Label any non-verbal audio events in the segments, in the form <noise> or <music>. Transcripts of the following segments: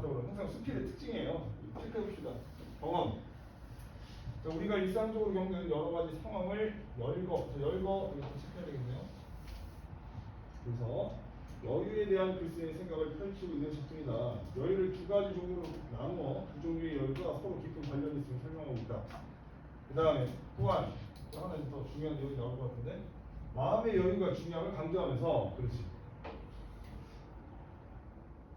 그러면 항상 수필의 특징이에요. 체크해 봅시다. 경험. 자, 우리가 일상적으로 겪는 여러 가지 상황을 열거, 자, 열거 이렇게 체크해야 되겠네요. 그래서 여유에 대한 글쓰기의 생각을 펼치고 있는 작품이다. 여유를 두 가지 종류로 나누어 두 종류의 여유가 서로 깊은 관련이 있음을 설명하고 있다. 그 다음에 또한 또 하나 더 중요한 내용이 나올 것 같은데 마음의 여유가 중요함을 강조하면서 그렇지.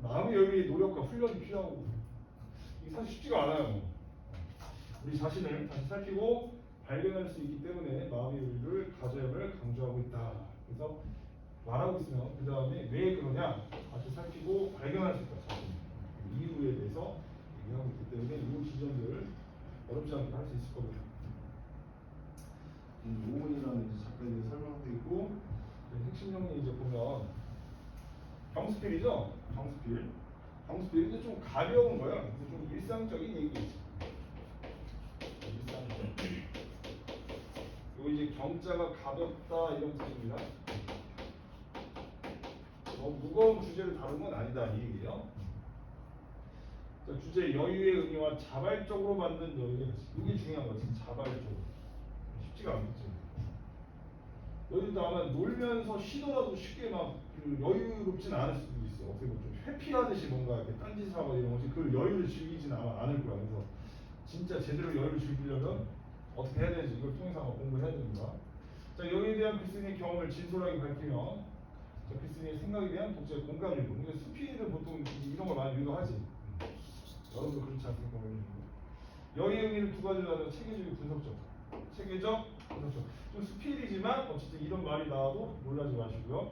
마음의 여유의 노력과 훈련이 필요하고 이게 사실 쉽지가 않아요. 우리 자신을 다시 살피고 발견할 수 있기 때문에 마음의 여유를 가져야 함을 강조하고 있다. 그래서 말하고 있으면 그 다음에 왜 그러냐 다시 살피고 발견할 수 있다. 자신 이유에 대해서 얘기하고 있기 때문에 이 지점들 어렵지 않게 할 수 있을 겁니다. 음, 오은이라는 이제 작가님이 설명하고 있고 그 핵심 정리 이제 보면 경스필이죠. 경스필. 경스필인데 좀 가벼운 거야. 좀 일상적인 얘기겠지. 일상적. 요 이제 경자가 가볍다 이런 뜻입니다. 뭐 무거운 주제를 다룬 건 아니다 이 얘기예요. 자, 주제 여유의 의미와 자발적으로 만든 여유의 가치. 이게 중요한 거지. 자발적으로. 쉽지가 않겠지. 여유도 아마 놀면서 쉬더라도 쉽게 막 그 여유롭진 않을 수도 있어. 어떻게 보면 좀 회피하듯이 뭔가 이렇게 딴짓을 하고 이런 거지. 그 여유를 즐기진 아마 않을 거야. 그래서 진짜 제대로 여유를 즐기려면 어떻게 해야 되는지 이걸 통해서 아마 공부를 해야 됩니다. 자, 여유에 대한 글쓴이의 경험을 진솔하게 밝히며 자, 글쓴이의 생각에 대한 독자의 공감을 근데 수피는 보통 이런 걸 많이 유도하지. 여러분도 그렇지 않습니까? 여유의 의미를 두 가지로 나누는 체계적이고 분석적. 체계적, 분석적. 좀 수필이지만 어쨌든 이런 말이 나와도 놀라지 마시고요.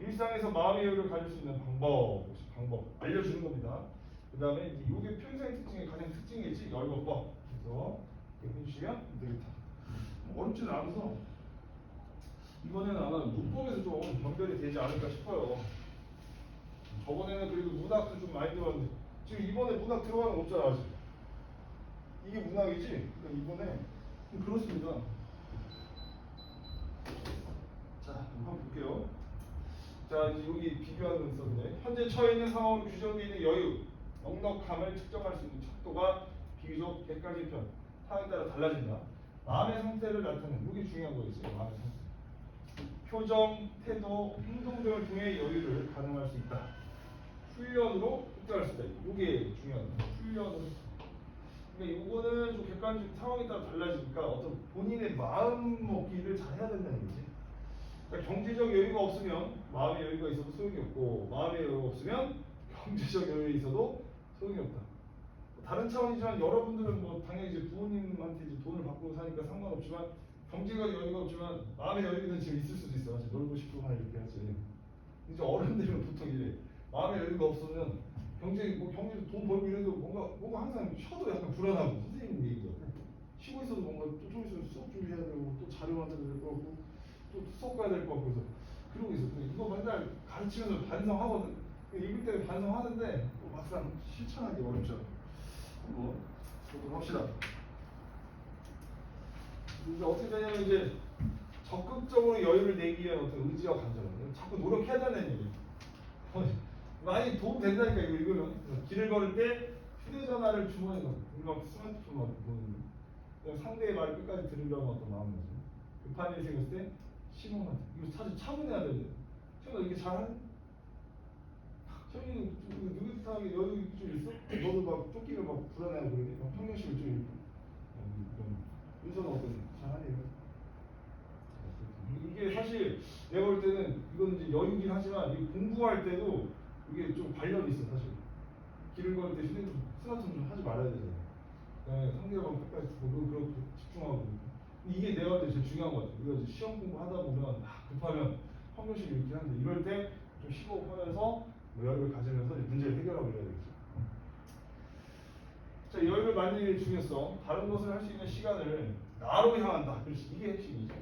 일상에서 마음의 여유를 가질 수 있는 방법, 방법 알려주는 겁니다. 그 다음에 이게 표현상의 특징의 가장 특징이지 열거법. 그래서 해주시면 되겠다. 뭐 어렵지는 않아서 이번에는 아마 문법에서 좀 변별이 되지 않을까 싶어요. 저번에는 그래도 문학도 좀 많이 들어왔는데 지금 이번에 문학 들어가는 거 없잖아 아직. 이게 문학이지? 그러니까 이번에 좀 그렇습니다. 자, 한번 볼게요. 자, 여기 비교하는 있었는데 현재 처해 있는 상황으로 규정되어 있는 여유, 넉넉함을 측정할 수 있는 척도가 비교적 객관적인 편, 상황에 따라 달라진다. 마음의 상태를 나타내는 이게 중요한 거였어요. 마음의 상태. 표정, 태도, 행동 등을 통해 여유를 가능할 수 있다. 훈련으로 획득할 수 있다. 이게 중요합니다. 훈련으로. 그러니까 이거는 좀 객관적 상황에 따라 달라지니까 어떤 본인의 마음 먹기를 잘 해야 된다는 거지. 그러니까 경제적 여유가 없으면 마음의 여유가 있어도 소용이 없고 마음의 여유가 없으면 경제적 여유에 있어도 소용이 없다. 다른 차원이지만 여러분들은 뭐 당연히 이제 부모님한테 이제 돈을 받고 사니까 상관없지만 경제가 여유가 없지만 마음의 여유는 지금 있을 수도 있어. 사실 놀고 막 이렇게 하지. 이제 어른들은 보통 이래. 마음의 여유가 없으면 경제 뭐 경제 돈 벌고 이래도 뭔가 뭔가 항상 쉬어도 약간 불안하고 선생님 얘기죠. 쉬고 있어도 뭔가 또좀 있으면 수업 준비해야 되고 또 자료 만들어야 될 거고 또 수업 가야 될 거고 그래서 그러고. 근데 이거 맨날 가르치면서 반성하거든. 읽을 때는 반성하는데 또 막상 실천하기 어렵죠. 한번 보도록 합시다. 이제 어떻게 되냐면 이제 적극적으로 여유를 내기 위한 어떤 의지와 감정 자꾸 노력해야 된다는 얘기. 많이 도움 된다니까 이거 이거는 길을 걸을 때 휴대전화를 주머니에 넣고 우리 막 스마트폰 막 보는 그냥 상대의 말을 끝까지 들으려는 어떤 마음이지. 급한 일이 생겼을 때 신호만 이거 사실 차분해야 되는데 제가 이렇게 잘하네. 형이 느긋하게 여유 좀 있어? 너도 막 쫓기면 막 불안해하고 그러니? 막 평정심을 좀좀 윤서는 어떤 잘하니 이게 사실 내가 볼 때는 이건 이제 여유긴 하지만 이 공부할 때도 이게 좀 관련이 있어 사실. 길을 걸을 때 휴대폰 스마트폰 좀 하지 말아야 되잖아 네, 상대방 끝까지 보고 그렇게 집중하고 이게 내가 볼때 제일 중요한 것 같아 우리가 이제 시험 공부 하다 보면 막 급하면 평정심이 이렇게 하는데 이럴 때 좀 쉬고 하면서 여유를 가지면서 문제를 해결하고 이래야 되겠죠 자, 여유를 만드는 게 중요성. 다른 것을 할 수 있는 시간을 나로 향한다. 이게 핵심이죠.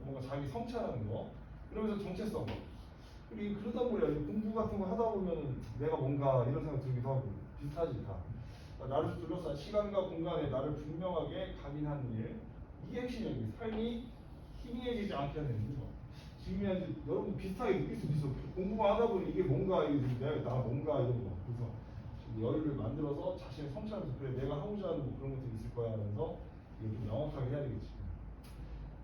뭔가 자기 성찰하는 거. 그러면서 정체성. 그리고 그러다 보면 공부 같은 거 하다 보면 내가 뭔가 이런 생각 들기도 하고 비슷하지 다. 나를 둘러싼 시간과 공간에 나를 분명하게 각인하는 일. 이게 핵심이에요. 삶이 희미해지지 않게 하는 거. 지금 현재 여러분 비슷하게 느낄 수도 있어. 공부만 하다 보니 이게 뭔가 이게 내가 나 뭔가 이런 거. 그래서 여유를 만들어서 자신을 성취하면서 그래 내가 하고자 하는 뭐 그런 것들이 있을 거야 하면서 이게 좀 명확하게 해야 되겠지.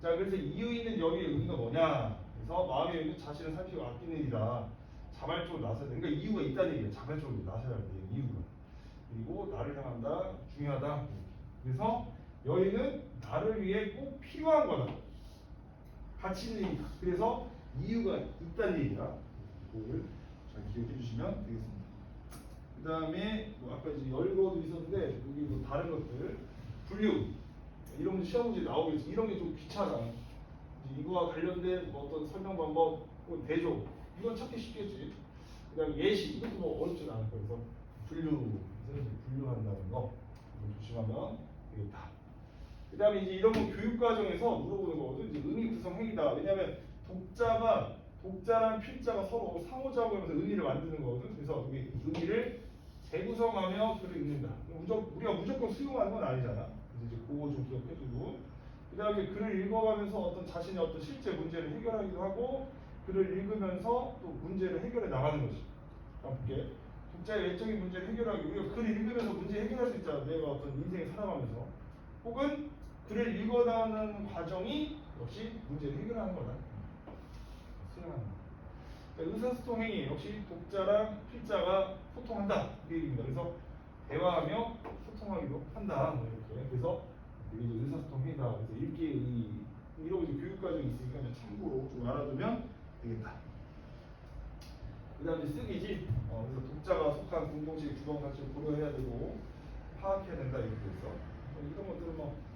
자 그래서 이유 있는 여기의 의미가 뭐냐? 그래서 마음의 여유는 자신을 살피고 아끼는 일이라 자발적으로 나서야 돼. 그러니까 이유가 있다는 얘기예요. 자발적으로 나서야 돼. 이유가. 그리고 나를 향한다. 중요하다. 그래서 여인은 나를 위해 꼭 필요한 거다. 있는 일이다. 그래서 이유가 있다는 얘기다. 그거를 잘 기억해 주시면 되겠습니다. 그 다음에 뭐 아까 이제 열거도 있었는데 여기 뭐 다른 것들 분류 이런 거 시험 문제 나오겠지. 이런 게 좀 귀찮아. 이거와 관련된 뭐 어떤 설명 방법 혹은 대조 이건 찾기 쉽겠지. 그다음에 예시 이것도 뭐 어렵지 않을 거예요. 그래서 분류 분류한다는 거 다음에 이제 이런 거 교육 과정에서 물어보는 거거든. 이제 의미 구성 행위다. 왜냐하면 독자가 독자랑 필자가 서로 상호작용하면서 의미를 만드는 거거든. 그래서 여기 의미를 재구성하며 글을 읽는다. 무조, 우리가 무조건 수용하는 건 아니잖아. 그래서 이제 그거 좀 기억해주고. 그 다음에 글을 읽어가면서 어떤 자신의 어떤 실제 문제를 해결하기도 하고 글을 읽으면서 또 문제를 해결해 나가는. 한번 볼게. 독자의 외적인 문제를 해결하기 우리가 글을 읽으면서 문제 해결할 수 있잖아. 내가 어떤 인생을 살아가면서. 혹은 글을 읽어나가는 과정이 역시 문제를 해결하는 거다. 수행하는 거. 그러니까 의사소통 행위 역시 독자랑 필자가 소통한다 이 얘기입니다. 그래서 대화하며 소통하기도 한다. 뭐 이렇게 그래서 이게 이제 의사소통 행위다. 그래서 읽기의 의 이런 이제 교육 과정이 있으니까 참고로 좀 알아두면 되겠다. 그 다음에 쓰기지. 어, 그래서 독자가 속한 공동체의 구성 가치를 고려해야 되고 파악해야 된다 이렇게 있어. 어, 이런 것들은 뭐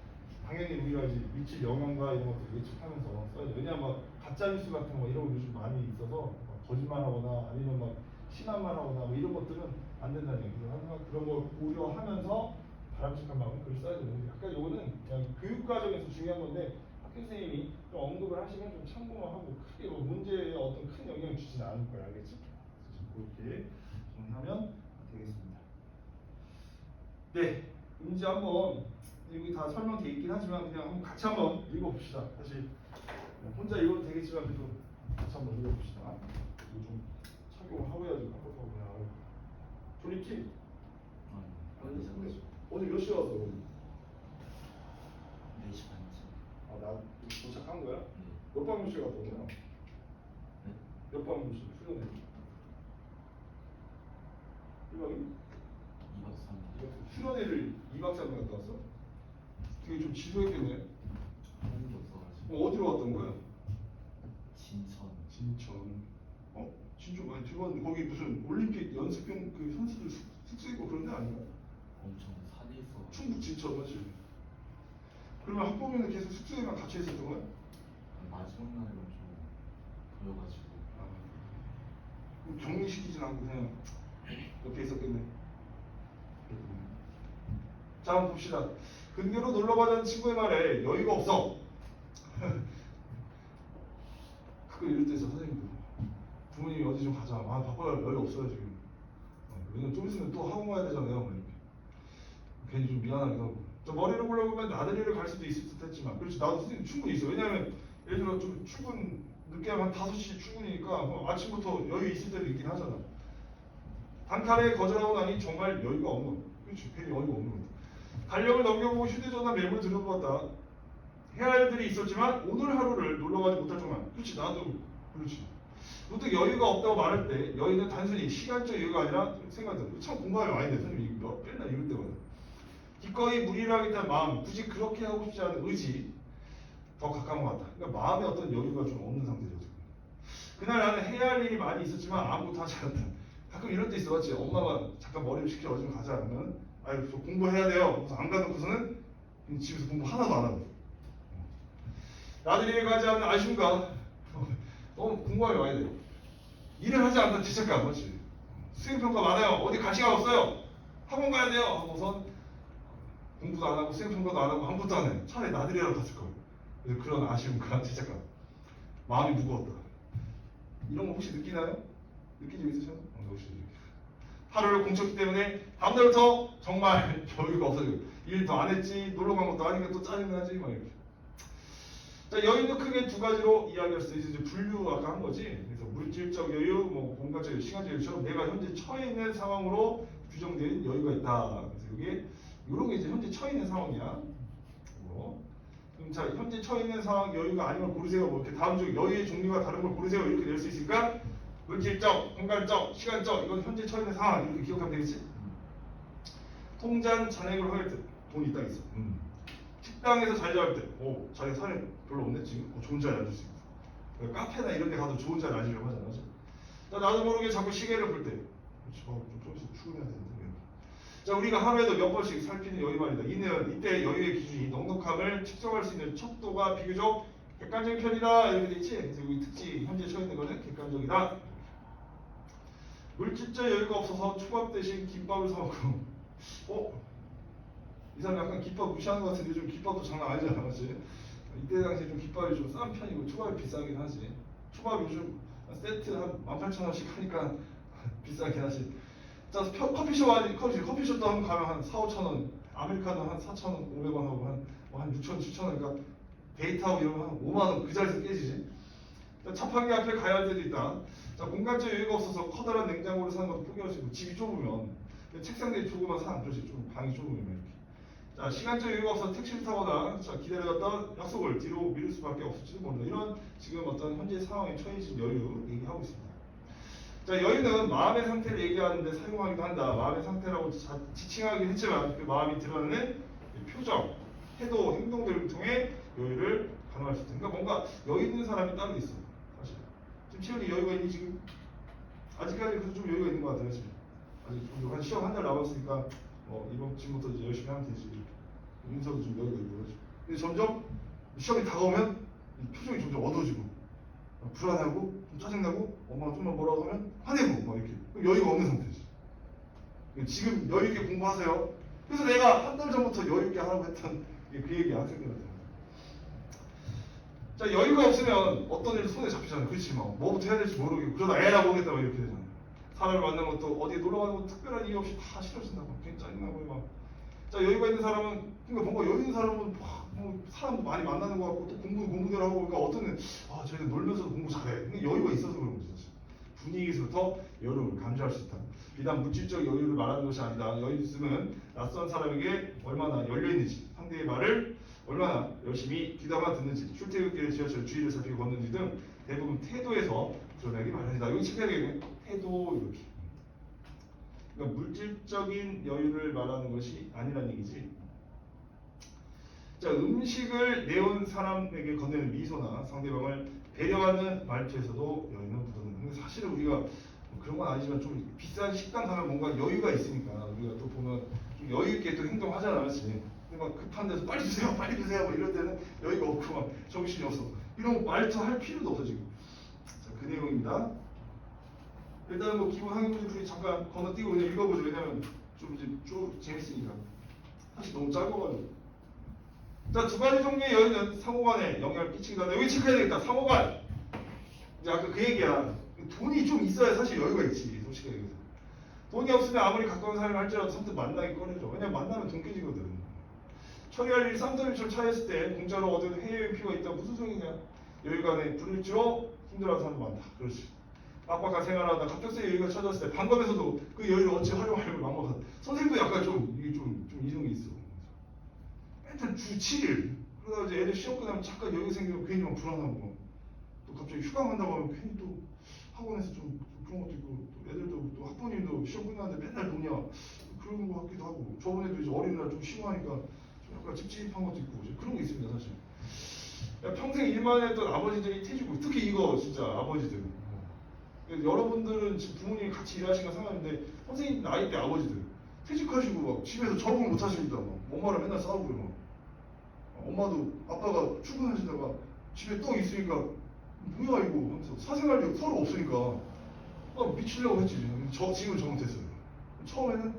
당연히 우리가 이제 미칠 영향과 이런 것들 예측하면서 써야 돼. 왜냐면 막 가짜 뉴스 같은 거 이런 거 요즘 많이 있어서 막 거짓말하거나 아니면 막 심한 말하거나 뭐 이런 것들은 안 된다는 얘기죠. 항상 그런 걸 고려하면서 바람직한 마음을 글을 써야 되는데 약간 요거는 그냥 교육 과정에서 중요한 건데 학교 선생님이 좀 언급을 하시면 좀 참고만 하고 크게 뭐 문제에 어떤 큰 영향을 주지는 않을 거야 알겠지? 그렇게 정리하면 되겠습니다. 네, 이제 한번 여기 다 설명돼 있긴 하지만 그냥 한번 같이 한번 읽어봅시다. 사실 혼자 읽어도 되겠지만 그래도 같이 한번 읽어봅시다. 이거 좀 착용을 하고 해야지 바꿔서 그냥 졸립지? 아니, 근데 어제 몇 시에 왔어? 4시 반쯤. 아, 나 도착한 거야? 네. 몇박 며칠 갔다 오냐? 네? 몇박 며칠 수련회? 1박 2일? 2박 3일. 수련회를 2박 3일 갔다 왔어? 되게 좀 지루했겠네. 없어가지고. 어, 어디로 갔던 거야? 진천. 진천. 어? 진천 많이 들어봤는데 거기 무슨 올림픽 연습용 그 선수들 숙- 숙소 있고 그런 데 아닌가? 엄청 산에 있어. 충북 진천 맞지? 그러면 학부모는 계속 숙소에만 갇혀 있었던 거야? 마지막 날은 좀 보여가지고. 아, 그럼 격리시키진 않고 그냥 옆에 있었겠네. 그렇구나. 자, 한번 봅시다. 근교로 놀러 가자는 친구의 말에 여유가 없어. <laughs> 가끔 이럴 때 있어, 선생님들. 부모님이 어디 좀 가자. 아, 바빠요. 여유 없어요, 지금. 어, 왜냐면 좀 있으면 또 학원 가야 되잖아요. 뭐 이렇게. 괜히 좀 미안하기도 하고. 저 머리를 하면 나들이를 갈 수도 있을 듯 했지만. 그렇지, 나도 선생님 충분히 있어. 왜냐면, 예를 들어 좀 출근, 늦게 하면 한 5시 출근이니까 뭐 아침부터 여유 있을 때도 있긴 하잖아. 단칼에 거절하고 나니 정말 여유가 없는 거야. 그렇지, 괜히 여유가 없는 거야. 달력을 넘겨보고 휴대전화 맵을 들여보았다. 해야 할 일들이 있었지만 오늘 하루를 놀러 가지 못할 정만. 그렇지, 나도 그렇지. 보통 여유가 없다고 말할 때 여유는 단순히 시간적 여유가 아니라 생각들. 참 공감이 많이 돼. 선생님 맨날 읽을 때마다. 기꺼이 무리하겠다는 마음, 굳이 그렇게 하고 싶지 않은 의지 더 가까운 것 같다. 그러니까 마음에 어떤 여유가 좀 없는 상태죠. 그날 나는 해야 할 일이 많이 있었지만 아무것도 하지 않았다. 가끔 이럴 때 있어, 맞지? 엄마가 잠깐 머리를 식혀 어디 좀 가자 하면, 아유, 저 공부해야 돼요. 그래서 안 가놓고서는 집에서 공부 하나도 안 하고. 나들이에 가지 않는 아쉬움과 너무 궁금하게 와야 돼. 일을 하지 않는 죄책감, 맞지? 수행평가 많아요. 어디 갈 시간 없어요. 학원 가야 돼요. 하고선 공부도 안 하고 수행평가도 안 하고 아무것도 안 해. 차라리 나들이라도 갔을 거예요. 그래서 그런 아쉬움과 <laughs> 죄책감. 마음이 무거웠다. 이런 거 혹시 느끼나요? 느낀 적 있으셔? 어, 역시 하루를 공쳤기 때문에 다음날부터 정말 <laughs> 여유가 없어져요. 일더안 했지, 놀러 간 것도 아니니까 또 짜증나지, 막 이렇게. 자, 여유는 크게 두 가지로 이야기할 수 있어요. 분류 아까 한 거지. 그래서 물질적 여유, 뭐 공간적 여유, 시간적 여유처럼 내가 현재 처해 있는 상황으로 규정된 여유가 있다. 그래서 이게 이런 게 이제 현재 처해 있는 상황이야. 뭐. 그럼 자 현재 처해 있는 상황 여유가 걸 고르세요. 뭐 이렇게 다음 중 여유의 종류가 다른 걸 고르세요. 이렇게 낼 수 있으니까 물질적, 공간적, 시간적 이건 현재 처해 있는 상황 이렇게 기억하면 되겠지. 통장 잔액을 확인할 때 돈이 있다 있어. 음. 식당에서 자리 잡을 때, 오 자리 사람이 별로 없네 지금. 어, 좋은 자리 앉을 수 있어. 그러니까 카페나 이런 데 가도 좋은 자리 앉으려고 하잖아. 그치? 자, 나도 모르게 자꾸 시계를 볼 때, 그렇지, 어, 좀, 좀 있으면 출근해야 되는데. 자, 우리가 하루에도 몇 번씩 살피는 여유 말이다. 이는 이때 여유의 기준이 넉넉함을 측정할 수 있는 척도가 비교적 객관적인 편이다. 이렇게 돼 있지. 그래서 여기 특징 현재 처해 있는 거는 객관적이다. 물질적 여유가 없어서 초밥 대신 김밥을 사 먹고, <laughs> 어? 이 사람 약간 김밥 무시하는 것 같은데 좀 김밥도 장난 아니잖아, 맞지? 이때 당시에 좀 김밥이 좀 싼 편이고 초밥이 비싸긴 하지. 초밥 요즘 세트 한 18,000원씩 하니까 <laughs> 비싸긴 하지. 자, 펴- 커피숍 아니 커피 커피숍도 한번 가면 한 4, 5,000원, 아메리카노 한 4,000원, 500원 하고 한, 뭐 한 6,000, 7,000원 그러니까 데이트하고 이러면 한 5만 원 그 자리에서 깨지지. 자, 자판기 앞에 가야 할 때도 있다. 자, 공간적 여유가 없어서 커다란 냉장고를 사는 것도 있고 집이 좁으면 책상들이 조그만 사람 그렇지 좀 방이 좁으면 이렇게. 자, 시간적 여유가 없어서 택시를 타거나 자, 기다려갔다 약속을 뒤로 미룰 수밖에 없을지도 모른다. 이런 지금 어떤 현재 상황에 처해진 여유 얘기하고 있습니다. 자, 여유는 마음의 상태를 얘기하는데 사용하기도 한다. 마음의 상태라고 자, 지칭하긴 했지만 그 마음이 드러나는 이 표정, 태도, 행동들을 통해 여유를 가능할 수 있다. 그러니까 뭔가 여유 있는 사람이 따로 있어. 사실. 지금 채연이 여유가 있니 지금? 아직까지 그래도 좀 여유가 있는 것 같아요 지금. 아직 좀 한 시험 한 달 남았으니까 뭐 이번 지금부터 이제 열심히 하면 되지. 윤서도 좀 여유가 있고 그러지. 근데 점점 시험이 다가오면 이 표정이 점점 어두워지고 어, 불안하고 좀 짜증나고 엄마가 좀만 뭐라고 하면 화내고 막 이렇게 그럼 여유가 없는 상태지. 지금 여유 있게 공부하세요. 그래서 내가 한 달 전부터 여유 있게 하라고 했던 게그 얘기야 학생들한테. 자 여유가 없으면 어떤 일도 손에 잡히잖아요. 그렇지 뭐 뭐부터 해야 될지 모르겠고 그러다 애라고 하겠다 막 이렇게 되잖아요. 사람을 만나는 것도 어디 놀러 가는 것도 특별한 이유 없이 다 싫어진다고 괜히 짜증나고 막. 자 여유가 있는 사람은 그러니까 뭔가 여유 있는 사람은 막, 뭐 사람도 많이 만나는 것 같고 또 공부 공부대로 하고 그러니까 어떤 애는 아 쟤는 놀면서도 공부 잘해. 근데 여유가 있어서 그런 사실. 분위기에서부터 여유를 감지할 수 있다. 비단 물질적 여유를 말하는 것이 아니다. 여유 있음은 낯선 사람에게 얼마나 열려 있는지, 상대의 말을 얼마나 열심히 귀담아 듣는지, 출퇴근길에 지하철 주의를 살피고 걷는지 등 대부분 태도에서 드러나기 마련이다. 여기 책에는 태도 이렇게. 그러니까 물질적인 여유를 말하는 것이 아니라는 얘기지. 자, 음식을 내온 사람에게 건네는 미소나 상대방을 배려하는 말투에서도 여유는. 근데 사실은 우리가 뭐 그런 건 아니지만 좀 비싼 식당 가면 뭔가 여유가 있으니까 우리가 또 보면 좀 여유 있게 또 행동하잖아, 그렇지? 근데 막 급한 데서 빨리 주세요, <laughs> 빨리 주세요, 뭐 이럴 때는 여유가 없고 막 정신이 없어. 이런 말투 할 필요도 없어 지금. 자, 그 내용입니다. 일단은 뭐 기본 항해문제들이 잠깐 건너뛰고 그냥 읽어보죠. 왜냐면 좀 이제 쭉 재밌으니까. 사실 너무 짧아가지고. 자, 두 가지 종류의 여유는 상호간에 영향을 한다. 여기 체크해야 되겠다. 상호간. 이제 아까 그 얘기야. 돈이 좀 있어야 사실 여유가 있지. 솔직하게 얘기해서. 돈이 없으면 아무리 가까운 사람을 할지라도 선뜻 만나기 꺼내죠. 왜냐면 만나면 돈 깨지거든. 처리할 일 쌍터미처럼 차였을 때 공짜로 얻은 해외여행 표가 있다 무슨 소리냐. 여유간에 불을지로 힘들어하는 사람 많다. 그렇지. 빡빡한 생활하다 갑작스레 여유가 찾았을 때 방법에서도 그 여유를 어찌 활용하려고 막막하다. 선생님도 약간 좀 이게 좀, 좀 이런 게 있어. 맨날 주 7일 그러다 이제 애들 시험 끝나면 잠깐 여유 생기면 괜히 막 불안하고 또 갑자기 휴가 간다고 하면 괜히 또 학원에서 좀 그런 것도 있고 또 애들도 또 학부모님도 시험 끝났는데 맨날 노냐 그런 거 같기도 하고 저번에도 이제 어린이날 좀 쉬고 하니까 좀 약간 찝찝한 것도 있고 그런 게 있습니다 사실. 야, 평생 일만 했던 아버지들이 퇴직고 특히 이거 진짜 아버지들. 그래서 여러분들은 지금 부모님이 같이 일하시는 거 상관인데 선생님 나이 때 아버지들 퇴직하시고 막 집에서 적응 못 하십니다 막. 엄마랑 맨날 싸우고 막 엄마도 아빠가 출근하시다가 집에 또 있으니까 뭐야 이거 하면서 사생활이 서로 없으니까. 막 미치려고 했지. 저 지금 잘못했어요 처음에는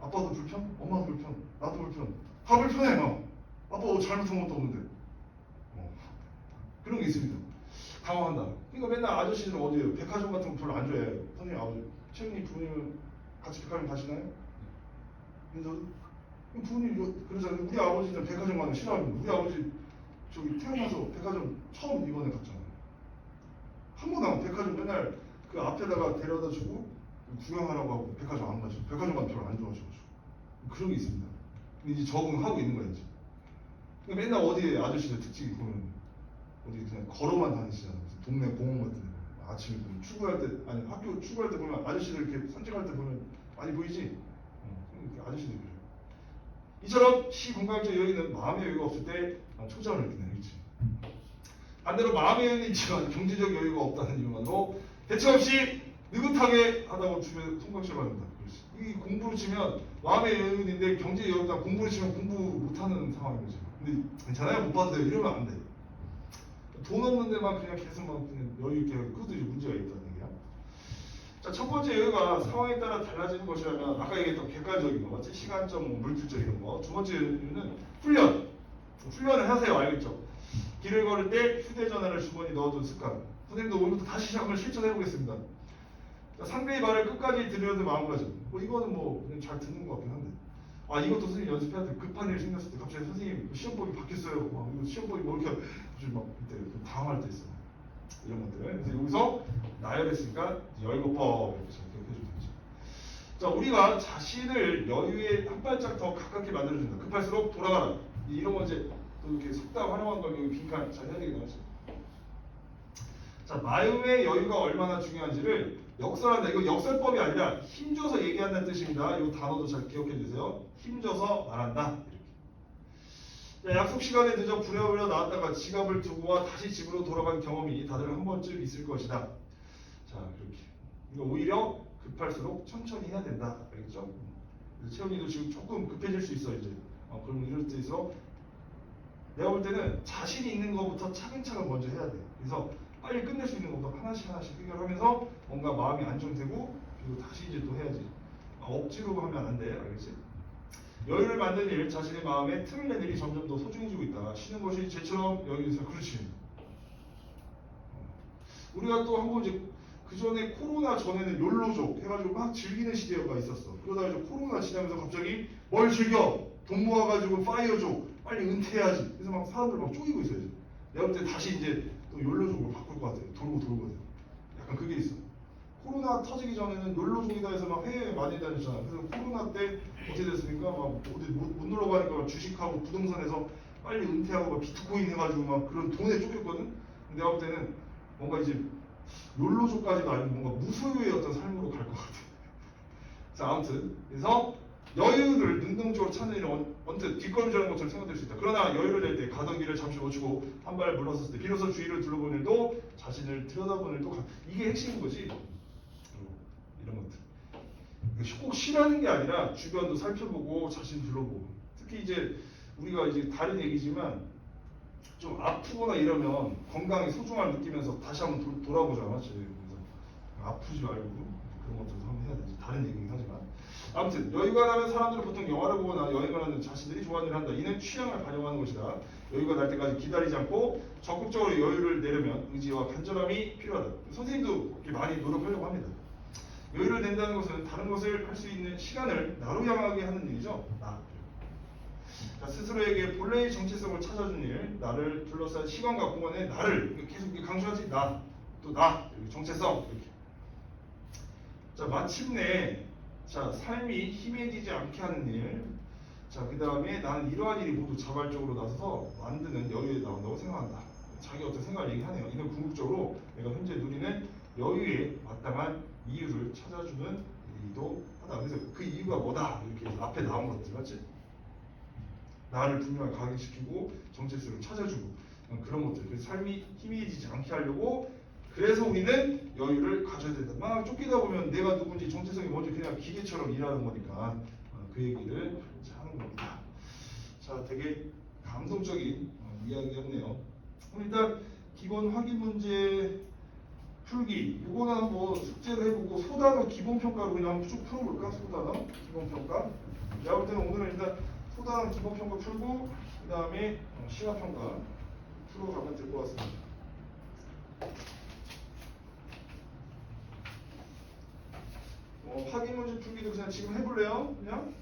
아빠도 불편 엄마도 불편 나도 불편 다 불편해 막 아빠 뭐 잘못한 것도 없는데 어. 그런 게 있습니다 당황한다 그러니까 맨날 아저씨들은 어디에요 백화점 같은 거 별로 안 좋아해요 선생님 아버지 최근에 부모님은 같이 백화점 가시나요? 그래서 부모님 이거 그러잖아요. 우리 아버지는 백화점 가는 거 싫어합니다. 우리 아버지 저기 태어나서 백화점 처음 이번에 갔잖아요. 한 번도 안 백화점 맨날 그 앞에다가 데려다 주고 구경하라고 하고 백화점 안 가죠. 백화점 가면 별로 안 좋아하셔가지고 그런 게 있습니다. 이제 적응하고 있는 거야 이제. 근데 맨날 어디에 아저씨들 특징이 보면 어디 그냥 걸어만 다니시잖아요. 동네 공원 같은 데 보면 아침에 보면 출근할 때 아니 학교 출근할 때 보면 아저씨들 이렇게 산책할 때 보면 많이 보이지. 어, 이렇게 아저씨들 그래. 이처럼 시건강적 여유는 마음의 여유가 없을 때 초점을 느끼는 거지. 반대로 마음의 여유는 있지만 경제적 여유가 없다는 이유만으로 대체 없이 느긋하게 하다고 주변 통각시를 받는다. 이 공부로 치면 마음의 여유는 있는데 경제 여유가 공부로 치면 공부 못하는 상황인 거지. 근데 괜찮아요 못 받으세요 이러면 안 돼. 돈 없는 데만 그냥 계속 막 그냥 여유 있게 하고 그것도 문제가 있다는 얘기야. 자, 첫 번째 여유가 상황에 따라 달라지는 것이라면 아까 얘기했던 객관적인 거, 맞지? 시간적, 뭐 물질적인 거. 두 번째 여유는 훈련. 훈련을 하세요, 알겠죠? 길을 걸을 때 휴대전화를 주머니 넣어둔 습관. 선생님도 오늘부터 다시 한번 실천해 보겠습니다. 자, 상대의 말을 끝까지 들으려는 마음가짐. 뭐 이거는 뭐 그냥 잘 듣는 것 같긴 한데. 아 이것도 선생님 연습해야 돼. 급한 일 생겼을 때 갑자기 선생님 시험법이 바뀌었어요. 막 시험법이 뭐 이렇게 갑자기 막 그때 좀 당황할 때 있어. 이런 것들. 그래서 여기서 나열했으니까 열거법 이렇게 잘 기억해 주면 되죠. 자 우리가 자신을 여유에 한 발짝 더 가깝게 만들어준다. 급할수록 돌아가라. 이런 거 이제 또 이렇게 속담 활용한 걸 여기 빈칸 잘 해야 되겠다. 맞죠? 자, 마음의 여유가 얼마나 중요한지를 역설한다. 이거 역설법이 아니라 힘줘서 얘기한다는 뜻입니다. 이 단어도 잘 기억해 주세요. 힘줘서 말한다. 이렇게. 자, 약속 시간에 늦어 부랴부랴 나왔다가 지갑을 두고 와 다시 집으로 돌아간 경험이 다들 한 번쯤 있을 것이다. 자, 그렇게. 이거 오히려 급할수록 천천히 해야 된다. 알겠죠? 채원이도 지금 조금 급해질 수 있어 이제. 어, 그럼 이럴 때에서 내가 볼 때는 자신이 있는 것부터 차근차근 먼저 해야 돼. 그래서 빨리 끝낼 수 있는 것부터 하나씩 하나씩 해결하면서 뭔가 마음이 안정되고 그리고 다시 이제 또 해야지. 아, 억지로 하면 안 돼. 알겠지? 여유를 만드는 일, 자신의 마음에 틈을 내는 일이 점점 더 소중해지고 있다. 쉬는 것이 제처럼 있어. 그렇지. 우리가 또 한 번 이제 그 전에 코로나 전에는 욜로족 해가지고 막 즐기는 시대가 있었어. 그러다가 이제 코로나 지나면서 갑자기 뭘 즐겨? 돈 모아가지고 파이어족 빨리 은퇴해야지. 그래서 막 사람들 막 쪼이고 있어요. 내가 볼 때 다시 이제 또 욜로족으로 바꿀 것 같아요. 돌고 해요. 약간 그게 있어. 코로나 터지기 전에는 욜로족이다 해서 막 해외 많이 다녔잖아. 그래서 코로나 때 어떻게 됐습니까? 막 어디 못, 못 놀러 가니까 막 주식하고 부동산에서 빨리 은퇴하고 막 비트코인 해가지고 막 그런 돈에 쫓겼거든. 근데 내가 볼 때는 뭔가 이제 욜로족까지도 아니고 뭔가 무소유의 어떤 삶으로 갈 것 같아. <laughs> 자, 아무튼 그래서 여유를 능동적으로 찾는 일은 언- 언뜻 뒷걸음질하는 것처럼 생각될 수 있다. 그러나 여유를 낼 때 가던 길을 잠시 멈추고 한 발 물러섰을 때 비로소 주위를 둘러보는 일도 자신을 들여다보는 일도 가- 이게 핵심인 거지. 어, 이런 것들. 꼭 싫어하는 게 아니라 주변도 살펴보고 자신 둘러보고 특히 이제 우리가 이제 다른 얘기지만 좀 아프거나 이러면 건강이 소중함을 느끼면서 다시 한번? 그래서 아프지 말고 그런 것들도 한번 해야 되지 다른 얘기긴 하지만 아무튼 여유가 나면 사람들은 보통 영화를 보거나 여행을 하는 자신들이 좋아하는 일을 한다. 이는 취향을 반영하는 것이다. 여유가 날 때까지 기다리지 않고 적극적으로 여유를 내려면 의지와 간절함이 필요하다. 선생님도 이렇게 많이 노력하려고 합니다. 여유를 낸다는 것은 다른 것을 할 수 있는 시간을 나로 향하게 하는 일이죠. 나. 자, 스스로에게 본래의 정체성을 찾아준 일, 나를 둘러싼 시간과 공간에 나를 계속 강조하지 나, 또 나, 정체성. 이렇게. 자 마침내 자 삶이 희미해지지 않게 하는 일. 자 그 다음에 나는 이러한 일이 모두 자발적으로 나서서 만드는 여유에 나온다고 생각한다. 자기 어떤 생각을 얘기하네요. 이는 궁극적으로 내가 현재 누리는 여유에 마땅한 이유를 찾아주는 일이기도 하다. 그래서 그 이유가 뭐다 이렇게 앞에 나온 것들 맞지? 나를 분명히 각인시키고 정체성을 찾아주고 어, 그런 것들 그래서 삶이 희미해지지 않게 하려고 그래서 우리는 여유를 가져야 된다. 막 쫓기다 보면 내가 누군지 정체성이 뭔지 그냥 기계처럼 일하는 거니까 어, 그 얘기를 하는 겁니다. 자 되게 감동적인 어, 이야기였네요. 그럼 일단 기본 확인 문제 풀기. 이거는 한번 숙제를 해보고 소단어 기본 평가로 그냥 한번 쭉 풀어볼까? 소단어 기본 평가. 내가 볼 때는 오늘은 일단 소단 기본 평가 풀고 그 다음에 시각평가 풀어가면 될 것 같습니다 어, 확인 문제 풀기도 그냥 지금 해볼래요? 그냥?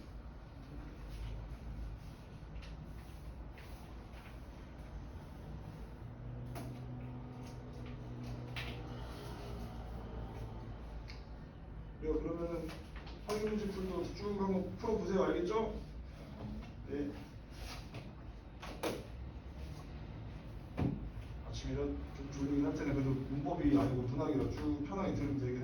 이거 그러면은 확인 문제 풀도 쭉 한번 풀어보세요. 알겠죠? 네. 아침이라 좀 졸리긴 할 텐데 그래도 문법이 아니고 문학이라 쭉 편하게 들으면 합니다.